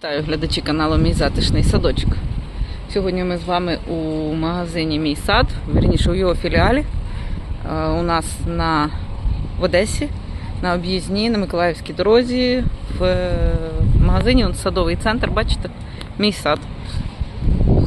Вітаю глядачі каналу Мій затишний садочок. Сьогодні ми з вами у магазині Мій сад, вірніше у його філіалі. Е, У нас на в Одесі, на об'їзній, на Миколаївській дорозі, в е, магазині он, садовий центр, бачите, мій сад.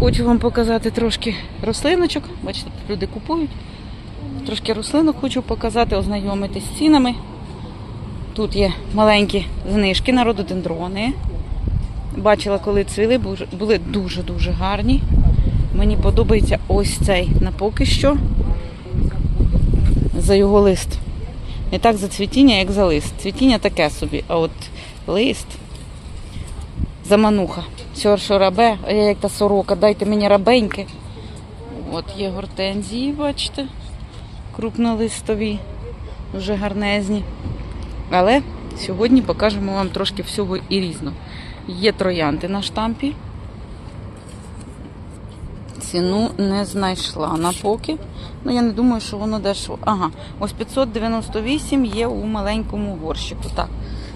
Хочу вам показати трошки рослиночок. Бачите, тут люди купують. Трошки рослинок хочу показати, ознайомитись з цінами. Тут є маленькі знижки на рододендрони. Бачила, коли цвіли, були дуже-дуже гарні. Мені подобається ось цей на поки що. За його лист. Не так за цвітіння, як за лист. Цвітіння таке собі, а от лист замануха. Сьоршо рабе, а я як та сорока, дайте мені рабеньки. От є гортензії, бачите, крупнолистові, дуже гарнезні. Але сьогодні покажемо вам трошки всього і різного. Є троянди на штампі. Ціну не знайшла на поки. Ну, я не думаю, що воно дешево. Ага, ось 598 є у маленькому горщику. Так,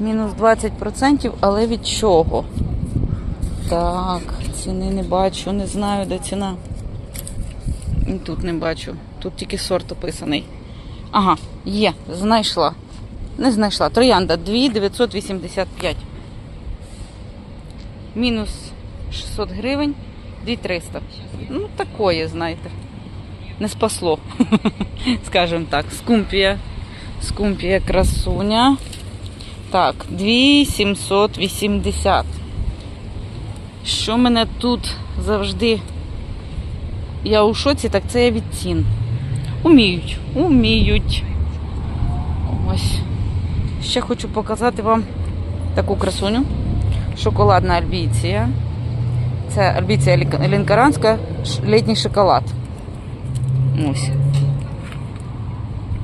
мінус 20%, але від чого? Так, ціни не бачу, не знаю, де ціна. І тут не бачу. Тут тільки сорт описаний. Ага, є, знайшла. Не знайшла. Троянда 2985. Мінус 600 гривень, 2300. Ну, такое, знаєте. Не спасло, скажімо так. Скумпія. Скумпія красуня. Так, 2780. Що мене тут завжди. Я у шоці, так це я від цін. Уміють, уміють. Ось. Ще хочу показати вам таку красуню. Шоколадна альбіція. Це альбіція лінкаранська, літній шоколад. Ось.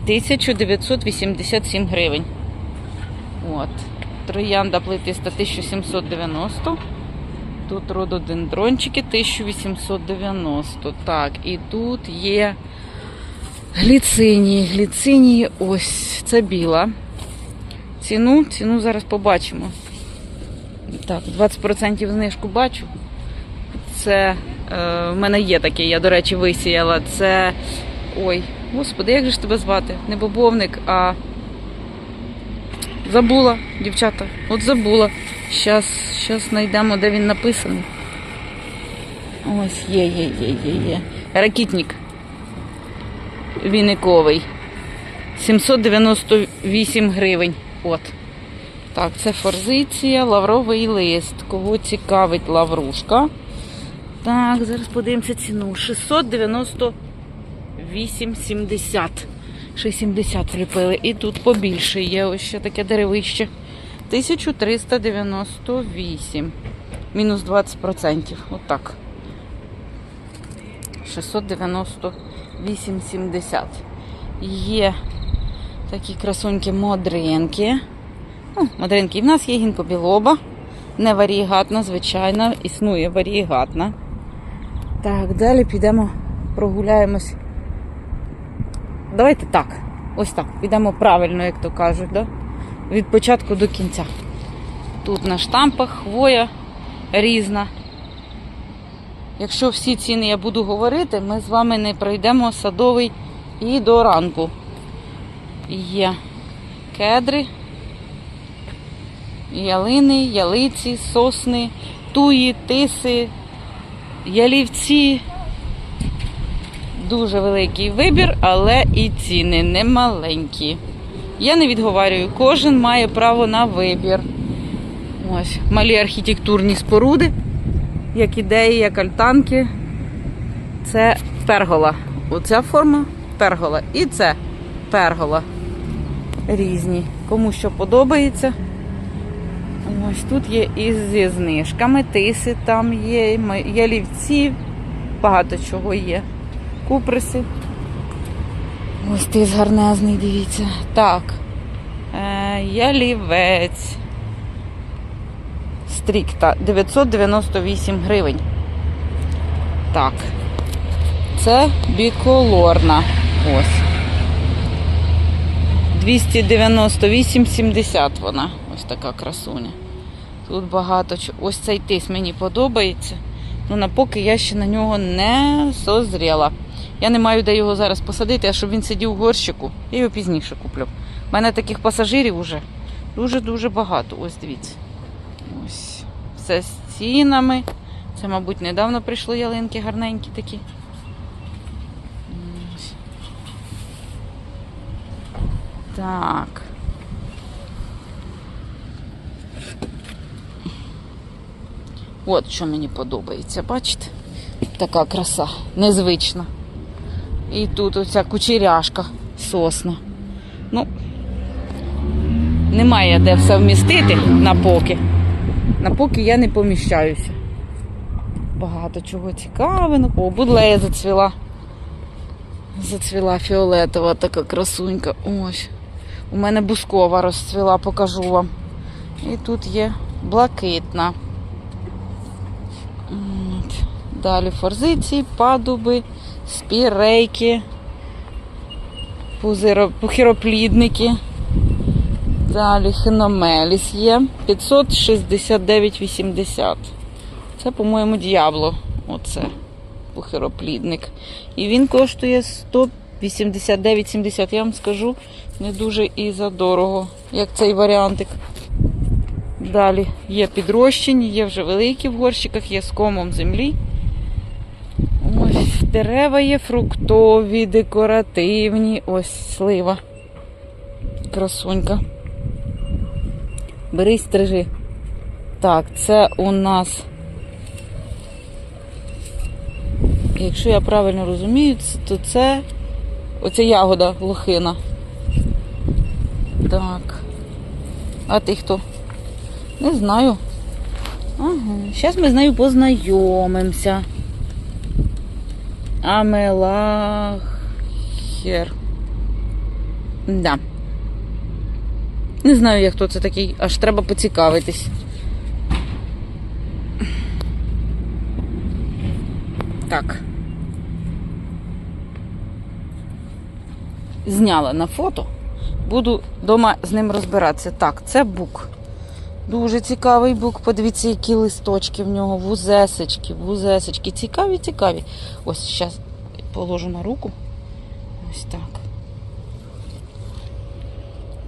1987 гривень. От. Троянда плетиста 1790. Тут рододендрончики 1890. Так, і тут є гліцинії. Гліцинії ось. Це біла. Ціну, ціну зараз побачимо. Так, 20% знижку бачу. Це е, в мене є таке, я, до речі, висіяла. Це. Ой, господи, як же ж тебе звати? Не бобовник, а забула, дівчата. От забула. Щас, щас знайдемо, де він написаний. Ось є, є, є, є, є. Ракітник. Віниковий. 798 гривень. От. Так, це форзиція, лавровий лист. Кого цікавить лаврушка? Так, зараз подивимося ціну. 698,70. Ще 70 вліпили. І тут побільше є ось ще таке деревище. 1398. Мінус 20%. Отак. 698,70. Є такі красуньки модринки. Мадринки. В нас є гінкобілоба. Не варієгатна, звичайно, існує варієгатна. Так, далі підемо, прогуляємось. Давайте так. Ось так. Підемо правильно, як то кажуть, да? від початку до кінця. Тут на штампах хвоя різна. Якщо всі ціни я буду говорити, ми з вами не пройдемо садовий і до ранку. Є кедри ялини, ялиці, сосни, туї, тиси, ялівці. Дуже великий вибір, але і ціни немаленькі. Я не відговарюю, кожен має право на вибір. Ось малі архітектурні споруди, як ідеї, як альтанки. Це пергола. Оця форма пергола. І це пергола. Різні. Кому що подобається. Ось тут є і зі знижками, тиси там є, ялівці, багато чого є. Куприси. Ось тис гарнезний, дивіться. Так. Е, ялівець. Стрікта 998 гривень. Так. Це біколорна. Ось. 298,70 вона. Ось така красуня. Тут багато. Ось цей тис мені подобається. Ну, на поки я ще на нього не созріла. Я не маю де його зараз посадити, а щоб він сидів в горщику, я його пізніше куплю. У мене таких пасажирів уже дуже-дуже багато. Ось дивіться. Ось. Все з цінами. Це, мабуть, недавно прийшли ялинки гарненькі такі. Ось. Так. От що мені подобається, бачите? Така краса, незвична. І тут оця кучеряшка сосна. Ну, немає де все вмістити на поки. На поки я не поміщаюся. Багато чого цікавого. О, будлея зацвіла. Зацвіла фіолетова така красунька. Ось. У мене бускова розцвіла, покажу вам. І тут є блакитна. От. Далі форзиції, падуби, спірейки, пухіроплідники. Далі хиномеліс є 569,80. Це, по-моєму, діабло. Оце пухироплідник. І він коштує 189,70. Я вам скажу, не дуже і задорого, як цей варіантик. Далі є підрощені, є вже великі в горщиках, є з комом землі. Дерева є фруктові, декоративні. Ось слива. Красунька. Бери стрижи. Так, це у нас. Якщо я правильно розумію, то це оця ягода лохина. Так. А ти хто? Не знаю. Ага. Зараз ми з нею познайомимося. Амелахер. Да. Не знаю, як хто це такий, аж треба поцікавитись. Так. Зняла на фото. Буду вдома з ним розбиратися. Так, це бук. Дуже цікавий бук. Подивіться, які листочки в нього, вузесечки, вузесечки. Цікаві, цікаві. Ось зараз положу на руку. Ось так.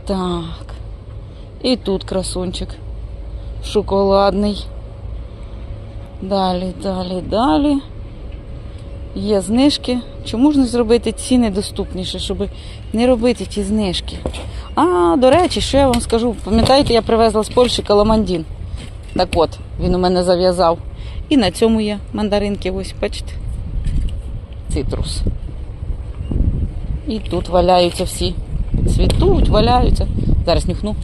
Так. І тут красунчик. Шоколадний. Далі, далі, далі. Є знижки. Чому ж не зробити ціни доступніше, щоб не робити ті знижки? А, до речі, що я вам скажу? Пам'ятаєте, я привезла з Польщі каламандін. Так от, він у мене зав'язав. І на цьому є мандаринки, ось, бачите? Цитрус. І тут валяються всі. Цвітуть, валяються. Зараз нюхну.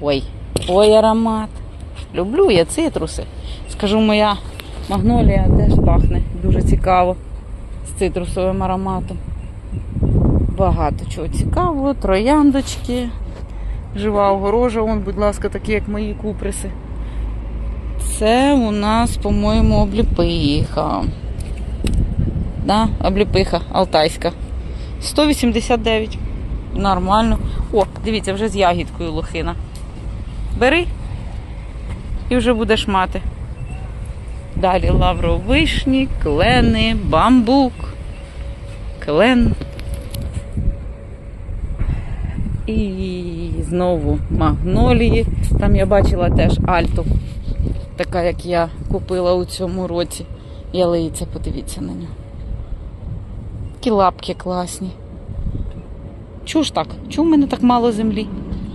Ой, ой, аромат. Люблю я цитруси. Скажу, моя магнолія теж пахне дуже цікаво з цитрусовим ароматом. Багато чого цікавого, трояндочки, жива огорожа, вон, будь ласка, такі, як мої куприси. Це у нас, по-моєму, обліпиха. Да, обліпиха алтайська. 189. Нормально. О, дивіться, вже з ягідкою лохина. Бери і вже будеш мати. Далі лавровишні, клени, бамбук, клен. І знову магнолії. Там я бачила теж альту, така, як я купила у цьому році. Ялиця, подивіться на нього. Такі лапки класні. Чого ж так? Чому в мене так мало землі?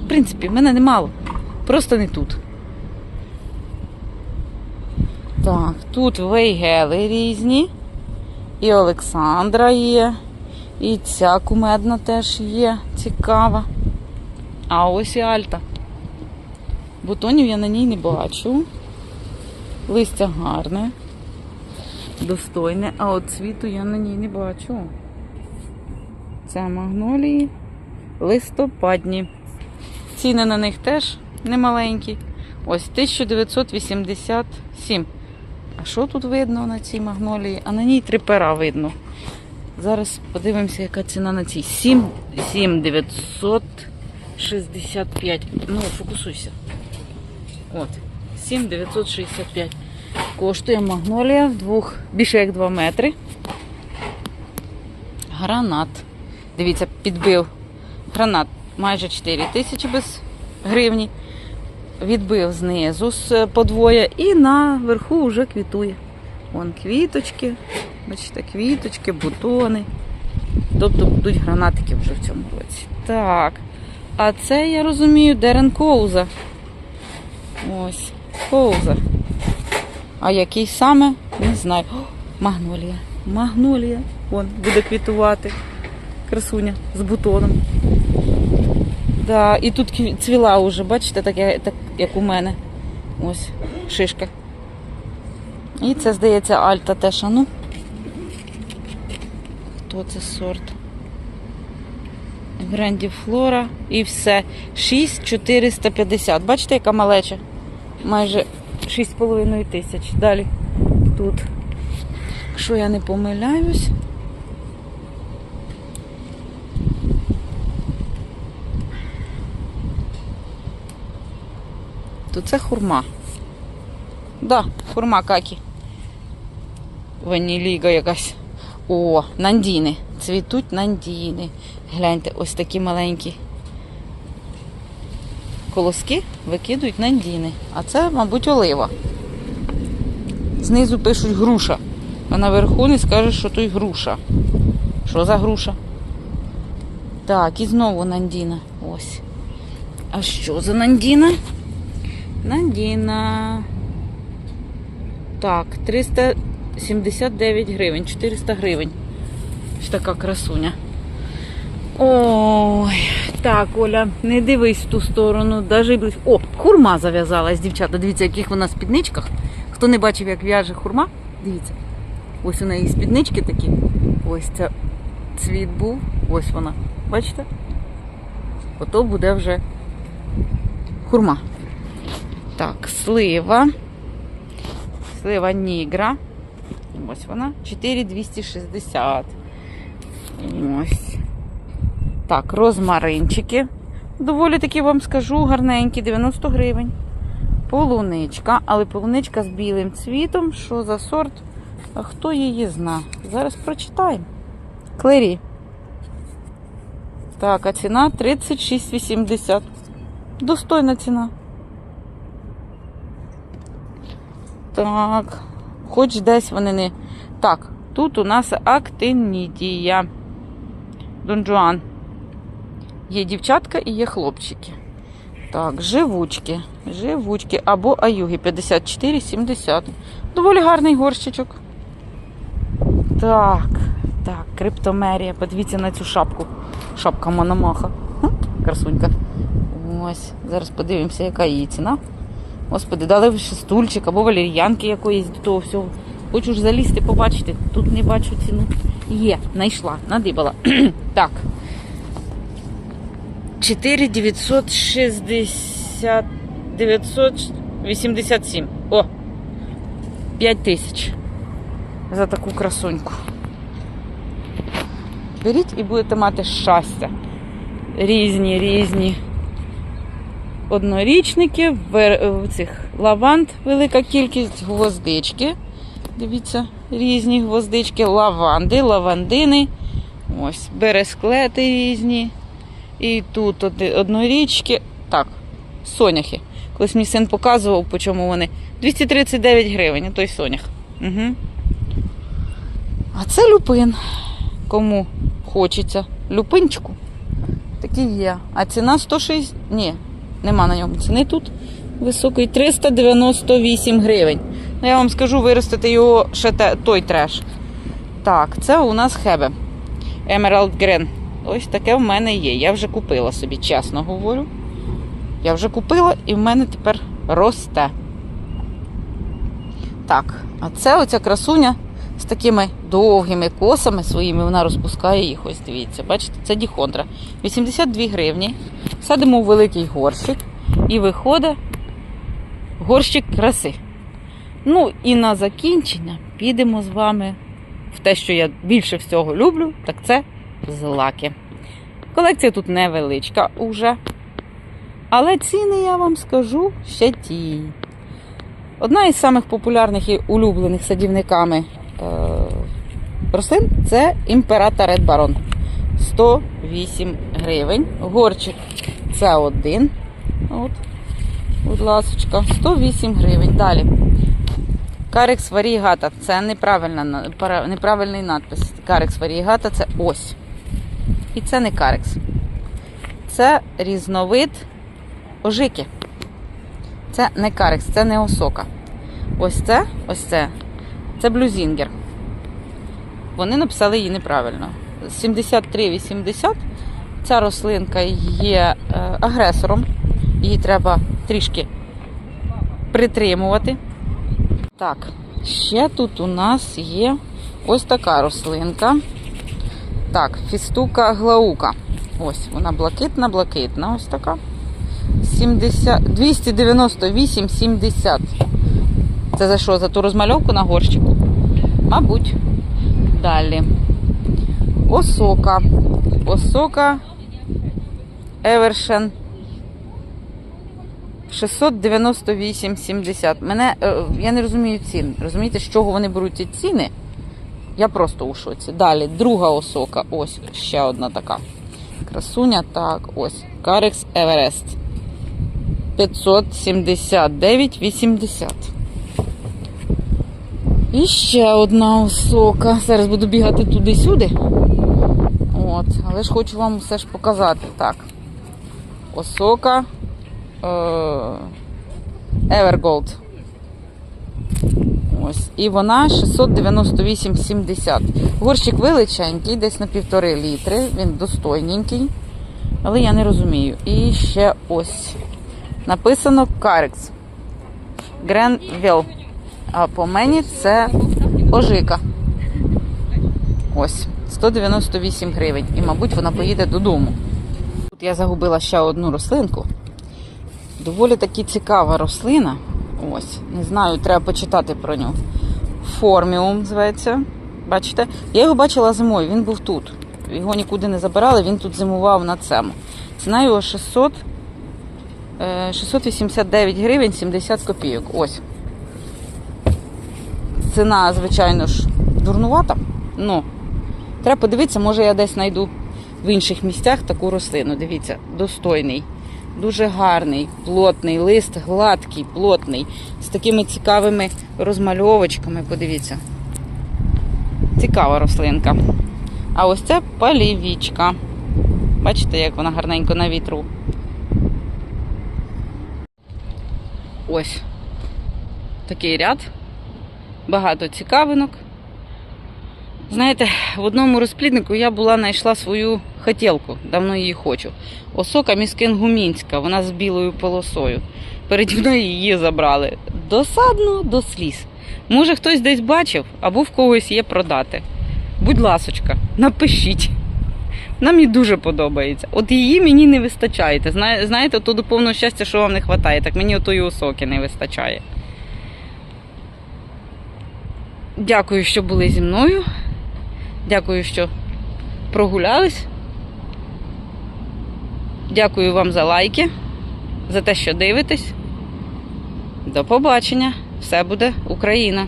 В принципі, в мене не мало. Просто не тут. Так, тут вейгели різні. І Олександра є. І ця кумедна теж є. Цікава. А ось і Альта. Бутонів я на ній не бачу. Листя гарне, достойне, а от цвіту я на ній не бачу. Це магнолії листопадні. Ціни на них теж немаленькі. Ось 1987. А що тут видно на цій магнолії? А на ній три пера видно. Зараз подивимося, яка ціна на цій. 7, 7 965. Ну, фокусуйся. От, 7,965. Коштує магнолія в двох, більше як 2 метри. Гранат. Дивіться, підбив гранат майже 4 тисячі без гривні. Відбив знизу з подвоя і наверху вже квітує. Вон квіточки, бачите, квіточки, бутони. Тобто будуть гранатики вже в цьому році. Так. А це, я розумію, Дерен Коуза. Ось, Коуза. А який саме, не знаю. О, магнолія. Магнолія. Вон, буде квітувати. Красуня з бутоном. Да, і тут цвіла вже, бачите, так, так як у мене. Ось, шишка. І це, здається, Альта теж, а ну. Хто це сорт? Гранді Флора і все. 6450. Бачите, яка малеча? Майже 6,5 тисяч. Далі тут. Якщо я не помиляюсь. То це хурма. Да, хурма какі. Ваніліга якась. О, нандіни. Цвітуть нандіни. Гляньте, ось такі маленькі колоски викидують нандіни. А це, мабуть, олива. Знизу пишуть груша. А наверху не скажеш, що то й груша. Що за груша? Так, і знову нандіна. Ось. А що за нандіна? Нандіна. Так, 379 гривень, 400 гривень. Ось така красуня. Ой, так, Оля, не дивись в ту сторону, даже близько. О, хурма зав'язалась, дівчата. Дивіться, яких вона спідничках. Хто не бачив, як в'яже хурма, дивіться. Ось у неї спіднички такі. Ось це цвіт був. Ось вона. Бачите? Ото буде вже хурма. Так, слива. Слива нігра. Ось вона. 4,260. Ось. Так, розмаринчики. Доволі таки вам скажу, гарненькі, 90 гривень. Полуничка, але полуничка з білим цвітом. Що за сорт? А хто її зна? Зараз прочитаємо. Клері. Так, а ціна 36,80. Достойна ціна. Так, хоч десь вони не. Так, тут у нас актинідія. Донжуан. Є дівчатка і є хлопчики. Так, живучки. Живучки або аюги 54,70. Доволі гарний горщичок. Так, так, криптомерія. Подивіться на цю шапку. Шапка Мономаха. Красунька. Ось, зараз подивимося, яка її ціна. Господи, дали ще стульчик або валер'янки якоїсь до того всього. Хочу ж залізти, побачити. Тут не бачу ціну. Є, знайшла, надибала. так. 4 960 987. О! 5 тисяч. За таку красуньку. Беріть і будете мати щастя. Різні, різні однорічники, в цих лаванд велика кількість, гвоздички. Дивіться, різні гвоздички, лаванди, лавандини. Ось, бересклети різні. І тут однорічки. Так, соняхи. Колись мій син показував, по чому вони. 239 гривень, той сонях. Угу. А це люпин. Кому хочеться. Люпинчику. Такий є. А ціна 160. Ні, нема на ньому ціни тут високої. 398 гривень. Ну, я вам скажу, виростити його ще те, той треш. Так, це у нас хебе. Emerald Green. Ось таке в мене є. Я вже купила собі, чесно говорю. Я вже купила і в мене тепер росте. Так, а це оця красуня з такими довгими косами своїми, вона розпускає їх. Ось дивіться, бачите, це діхондра. 82 гривні. Садимо у великий горщик і виходить горщик краси. Ну і на закінчення підемо з вами в те, що я більше всього люблю, так це злаки. Колекція тут невеличка уже. Але ціни я вам скажу ще ті. Одна із самих популярних і улюблених садівниками е, рослин це імператор Red Baron. 108 гривень. Горчик це один. От, будь ласочка, 108 гривень. Далі. Карекс варігата. Це неправильна, неправильний надпис. Карекс варігата це ось. І це не карекс. Це різновид ожики. Це не карекс, це не осока. Ось це, ось це. Це блюзінгер. Вони написали її неправильно. 73,80. Ця рослинка є е, агресором. Її треба трішки притримувати. Так, ще тут у нас є ось така рослинка. Так, фістука глаука. Ось, вона блакитна, блакитна, ось така. 70, 298,70. Це за що? За ту розмальовку на горщику? Мабуть. Далі. Осока. Осока Евершен. 698,70. Мене, е, я не розумію цін. Розумієте, з чого вони беруть ці ціни? Я просто у шоці. Далі, друга осока. Ось ще одна така. Красуня, так, ось. Карекс Еверест. 579,80. І ще одна осока. Зараз буду бігати туди-сюди. От, але ж хочу вам все ж показати. Так. Осока. Е- Evergold. Ось. І вона 698,70. Горщик величенький, десь на півтори літри. Він достойненький. Але я не розумію. І ще ось. Написано Карекс. Гренвіл. А по мені це ожика. Ось. 198 гривень. І, мабуть, вона поїде додому. Тут я загубила ще одну рослинку. Доволі таки цікава рослина. Ось, не знаю, треба почитати про нього. Форміум зветься. Бачите? Я його бачила зимою, він був тут. Його нікуди не забирали, він тут зимував на цьому. Ціна його 600, е, 689 гривень 70 копійок. Ось. Ціна, звичайно ж, дурнувата. Ну, треба подивитися, може я десь знайду в інших місцях таку рослину. Дивіться, достойний. Дуже гарний, плотний лист, гладкий, плотний, з такими цікавими розмальовочками. Подивіться. Цікава рослинка. А ось це палівічка. Бачите, як вона гарненько на вітру. Ось такий ряд. Багато цікавинок. Знаєте, в одному розпліднику я була знайшла свою хотілку, давно її хочу. Осока міскенгумінська, вона з білою полосою. Переді мною її забрали. Досадно до сліз. Може, хтось десь бачив, або в когось є продати. Будь ласочка, напишіть. Вона мені дуже подобається. От її мені не вистачає. Знаєте, то до повного щастя, що вам не вистачає, так мені отої осоки не вистачає. Дякую, що були зі мною. Дякую, що прогулялись. Дякую вам за лайки, за те, що дивитесь. До побачення. Все буде Україна!